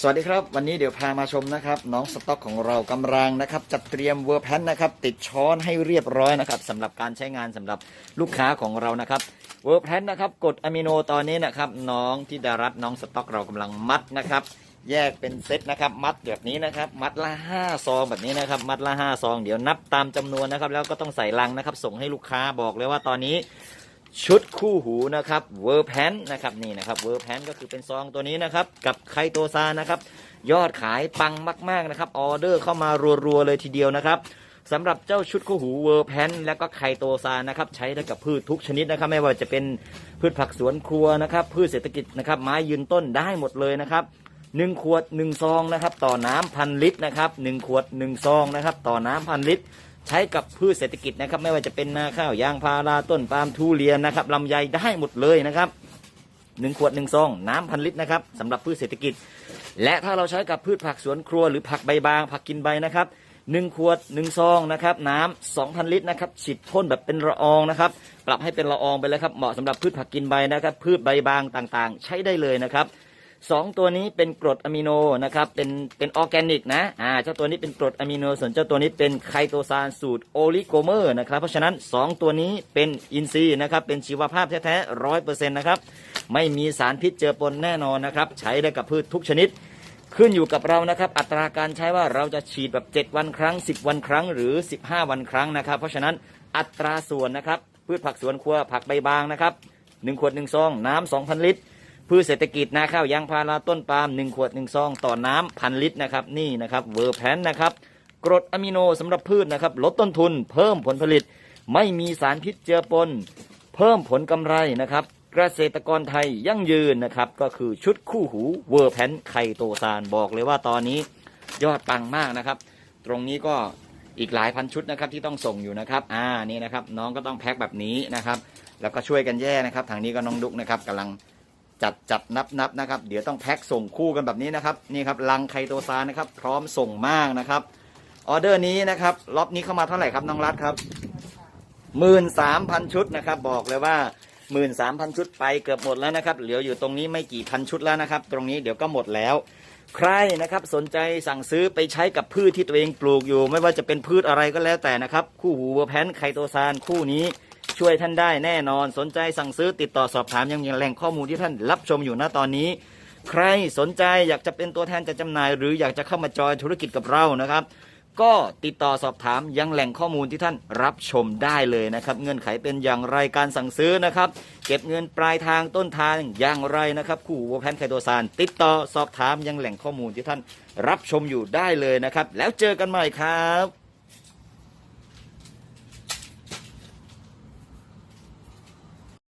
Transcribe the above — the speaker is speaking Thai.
สวัสดีครับ วันนี้เดี๋ยวพามาชมนะครับ น้องสต็อกของเรากำลังนะครับจัดเตรียมเวอร์แพนนะครับ ติดช้อนให้เรียบร้อยนะครับสำหรับการใช้งานสำหรับลูกค้าของเรานะครับเวอร์แพนนะครับกดอะมิโนตอนนี้นะครับ น้องที่ดารัตน้องสต็อกเรากำลังมัดนะครับ แยกเป็นเซตนะครับ มัดแบบนี้นะครับ มัดละ5ซองแบบนี้นะครับ มัดละ5ซองเดี๋ยวนับตามจำนวนนะครับ แล้วก็ต้องใส่ลังนะครับ ส่งให้ลูกค้าบอกเลยว่าตอนนี้ ชุดคู่หูนะครับเวอร์แพนนะครับนี่นะครับเวอร์แพนก็คือเป็นซองตัวนี้นะครับกับไคโตซานะครับยอดขายปังมาก ๆนะครับออเดอร์เข้ามารัวๆเลยทีเดียวนะครับสำหรับเจ้าชุดคู่หูเวอร์แพนและก็ไคโตซานะครับใช้ได้กับพืชทุกชนิดนะครับ ไม่ว่าจะเป็นพืชผักสวนครัวนะครับ พืชเศรษฐกิจนะครับไม้ยืนต้นได้หมดเลยนะครับหนึ่งขวดหนึ่งซองนะครับต่อน้ำพันลิตรนะครับหนึ่งขวดหนึ่งซองนะครับต่อน้ำพันลิตร ใช้กับพืชเศรษฐกิจนะครับ ไม่ว่าจะเป็นนาข้าวยางพาราต้นปาล์มทุเรียนนะครับลำไยได้หมดเลยนะครับหนึ่งขวดหนึ่งซองน้ำพันลิตรนะครับสำหรับพืชเศรษฐกิจ และถ้าเราใช้กับพืชผักสวนครัวหรือผักใบบาง ผักกินใบนะครับหนึ่งขวดหนึ่งซองนะครับน้ำสองพันลิตรนะครับฉีดพ่นแบบเป็นละอองนะครับ ปรับให้เป็นละอองไปเลยครับเหมาะสำหรับพืชผักกินใบนะครับ พืชใบบางต่างๆ ใช้ได้เลยนะครับ สองตัวนี้เป็นกรดอะมิโนนะครับเป็นเป็นออร์แกนิกนะอ่าเจ้าตัวนี้เป็นกรดอะมิโนส่วนเจ้าตัวนี้เป็นไคโตซานสูตรโอลิโกเมอร์นะครับเพราะฉะนั้น 2 ตัวนี้เป็นอินทรีย์นะครับเป็นชีวภาพแท้ๆร้อยเปอร์เซ็นต์นะครับไม่มีสารพิษเจือปนแน่นอนนะครับใช้ได้กับพืชทุกชนิด ขึ้นอยู่กับเรานะครับอัตราการใช้ว่าเราจะฉีดแบบ 7 วันครั้ง 10 วันครั้งหรือ 15 วันครั้งนะครับ เพราะฉะนั้นอัตราส่วนนะครับพืชผักสวนครัวผักใบบางนะครับ1ขวด1ซองน้ำ2,000 ลิตร พืชเศรษฐกิจนาข้าวยางพาราต้นปาล์ม1ขวด1ซองต่อน้ำพันลิตรนะครับนี่นะครับเวอร์แพนนะครับกรดอะมิโนสำหรับพืชนะครับลดต้นทุน เพิ่มผลผลิต ไม่มีสารพิษเจือปน เพิ่มผลกำไรนะครับเกษตรกรไทยยั่งยืนนะครับก็คือชุดคู่หูเวอร์แพนไคโตซานบอกเลยว่าตอนนี้ยอดปังมากนะครับ ตรงนี้ก็อีกหลายพันชุดนะครับที่ต้องส่งอยู่นะครับ อ่านี่นะครับน้องก็ต้องแพ็คแบบนี้นะครับ แล้วก็ช่วยกันแย่นะครับ ทางนี้ก็น้องดุกนะครับกำลัง จัดจัดนับนับนะครับ เดี๋ยวต้องแพ็คส่งคู่กันแบบนี้นะครับนี่ครับลังไคโตซานนะครับ พร้อมส่งมากนะครับออเดอร์นี้นะครับล็อตนี้เข้ามาเท่าไหร่ครับน้องรัฐครับหมื่นสามพันชุดนะครับ บอกเลยว่าหมื่นสามพันชุดไปเกือบหมดแล้วนะครับ เหลืออยู่ตรงนี้ไม่กี่พันชุดแล้วนะครับ ตรงนี้เดี๋ยวก็หมดแล้ว ใครนะครับสนใจสั่งซื้อไปใช้กับพืชที่ตัวเองปลูกอยู่ ไม่ว่าจะเป็นพืชอะไรก็แล้วแต่นะครับ คู่หูเวอร์แพนไคโตซานคู่นี้ ช่วยท่านได้แน่นอนสนใจสั่งซื้อติดต่อสอบถามยังมีแหล่งข้อมูลที่ท่านรับชมอยู่ณตอนนี้ ใครสนใจอยากจะเป็นตัวแทนจัดจำหน่าย หรืออยากจะเข้ามาจอยธุรกิจกับเรานะครับ ก็ติดต่อสอบถามยังแหล่งข้อมูลที่ท่านรับชมได้เลยนะครับ เงื่อนไขเป็นอย่างไรการสั่งซื้อนะครับ เก็บเงินปลายทางต้นทางอย่างไรนะครับคู่วัวแพนไคโตซานติดต่อสอบถามยังแหล่งข้อมูลที่ท่านรับชมอยู่ได้เลยนะครับ แล้วเจอกันใหม่ครับ